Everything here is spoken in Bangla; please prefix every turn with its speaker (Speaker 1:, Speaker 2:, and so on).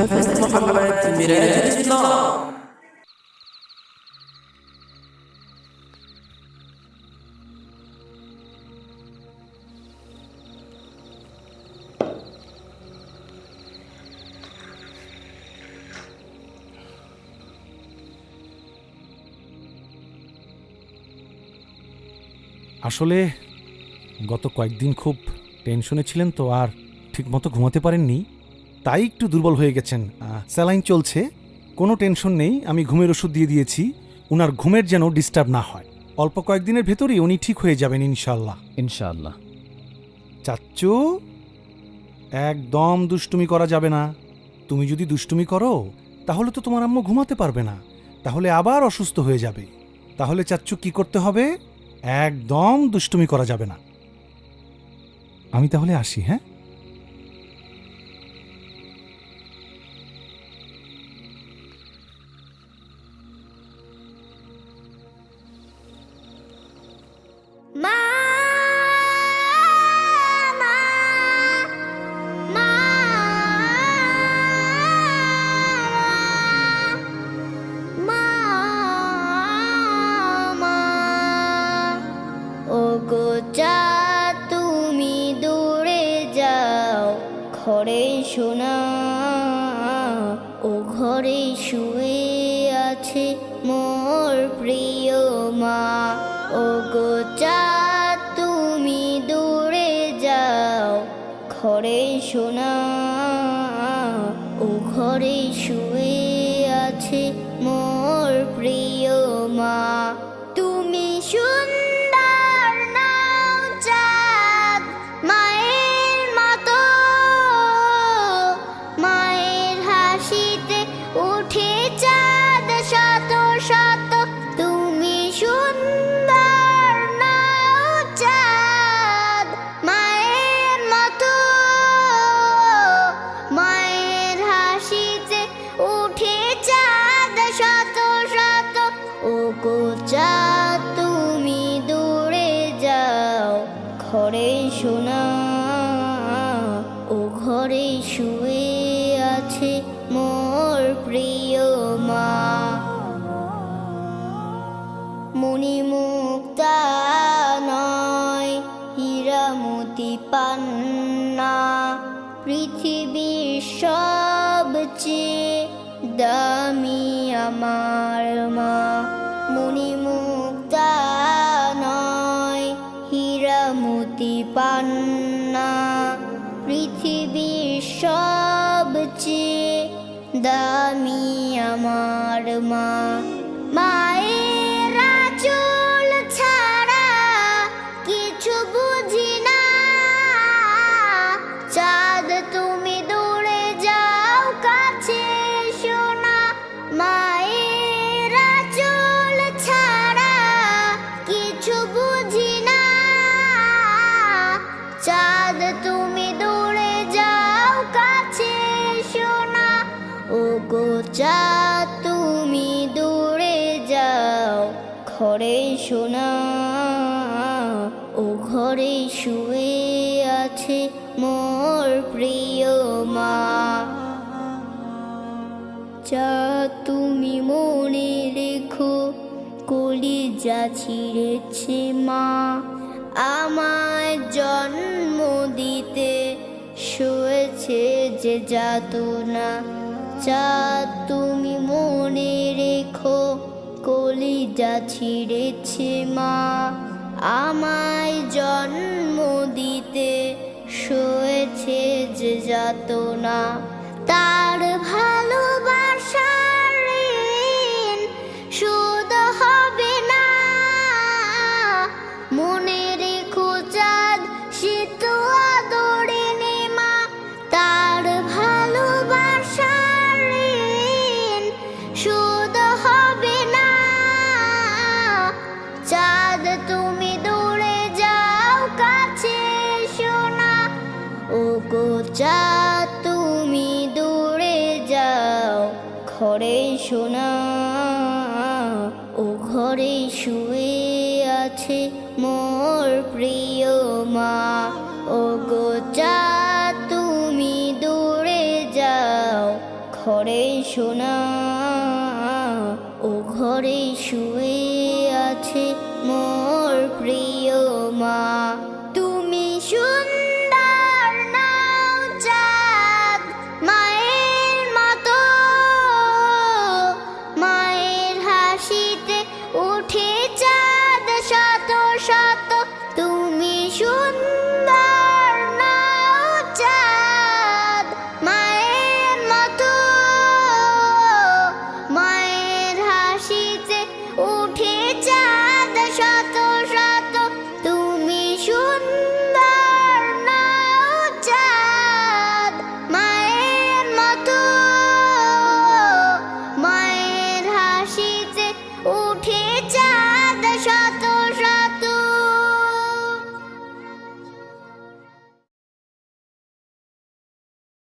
Speaker 1: حفظت محمد مراج الإسلام
Speaker 2: আসলে গত কয়েকদিন খুব টেনশনে ছিলেন তো আর ঠিকমতো ঘুমাতে পারেননি তাই একটু দুর্বল হয়ে গেছেন। স্যালাইন চলছে। কোনো টেনশন নেই আমি ঘুমের ওষুধ দিয়ে দিয়েছি। উনার ঘুমের যেন ডিস্টার্ব না হয়। অল্প কয়েকদিনের ভেতরেই উনি ঠিক হয়ে যাবেন ইনশাল্লাহ
Speaker 3: ইনশাল্লাহ
Speaker 2: চাচ্চু একদম দুষ্টুমি করা যাবে না। তুমি যদি দুষ্টুমি করো তাহলে তো তোমার আম্মু ঘুমাতে পারবে না। তাহলে আবার অসুস্থ হয়ে যাবে। তাহলে চাচ্চু কি করতে হবে? একদম দুষ্টুমি করা যাবে না। আমি তাহলে আসি হ্যাঁ?
Speaker 4: ঘরে শোনা ও ঘরে শুয়ে আছে মোর প্রিয় মা। ও গো চা, তুমি দূরে যাও। ঘরে শোনা ও ঘরে শুয়ে আছে মোর প্রিয় মা। তুমি সুন্দর ঘরে শোনা ও ঘরে শুয়ে আছে মোর প্রিয় মা। মণি মুক্তা নয় হীরা মতি পান্না। পৃথিবীর সবচেয়ে দামি আমার মা। পান্না পৃথিবীর সবচেয়ে দামি আমার মা। মায়ের চাঁদ তুমি দূরে যাও, ঘরে শোনা ও ঘরে শুয়ে আছে মোর প্রিয় মা। যা তুমি মনে রেখো, কলিজা ছিঁড়েছে মা। আমায় জন্ম দিতে শুয়েছে যে যাতনা। যা তুমি মনে রেখো কলিজা ছিঁড়েছে মা। আমায় জন্ম দিতে শুয়েছে যে যাতনা। সোনা, ও ঘরে শুয়ে আছে মোর প্রিয় মা। ও গোচা তুমি দূরে যাও। ঘরে সোনা, ও ঘরে শুয়ে আছে মোর প্রিয় should